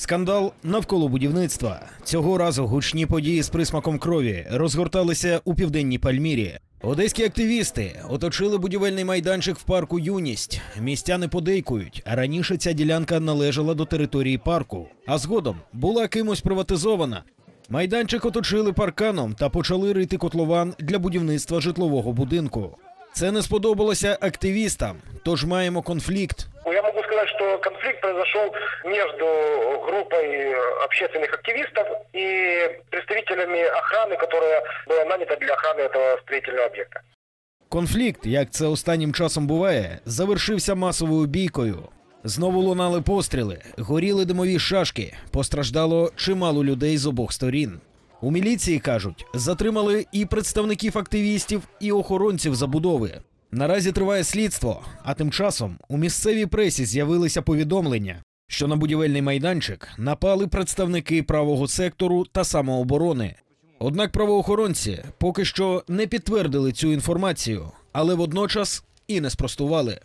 Скандал навколо будівництва. Цього разу гучні події з присмаком крові розгорталися у південній Пальмірі. Одеські активісти оточили будівельний майданчик в парку Юність. Містяни подейкують, раніше ця ділянка належала до території парку, а згодом була кимось приватизована. Майданчик оточили парканом та почали рити котлован для будівництва житлового будинку. Це не сподобалося активістам, тож маємо конфлікт Ну, Я могу сказать, что конфликт произошел между группой э, общественных активистов и представителями охраны, которая была нанята для охраны этого строительного объекта. Конфлікт, як це останнім часом буває, завершився масовою бійкою. Знову лунали постріли, горіли димові шашки, постраждало чимало людей з обох сторін. У міліції кажуть, затримали і представників активістів, і охоронців забудови. Наразі триває слідство, а тим часом у місцевій пресі з'явилися повідомлення, що на будівельний майданчик напали представники правого сектору та самооборони. Однак правоохоронці поки що не підтвердили цю інформацію, але водночас і не спростували.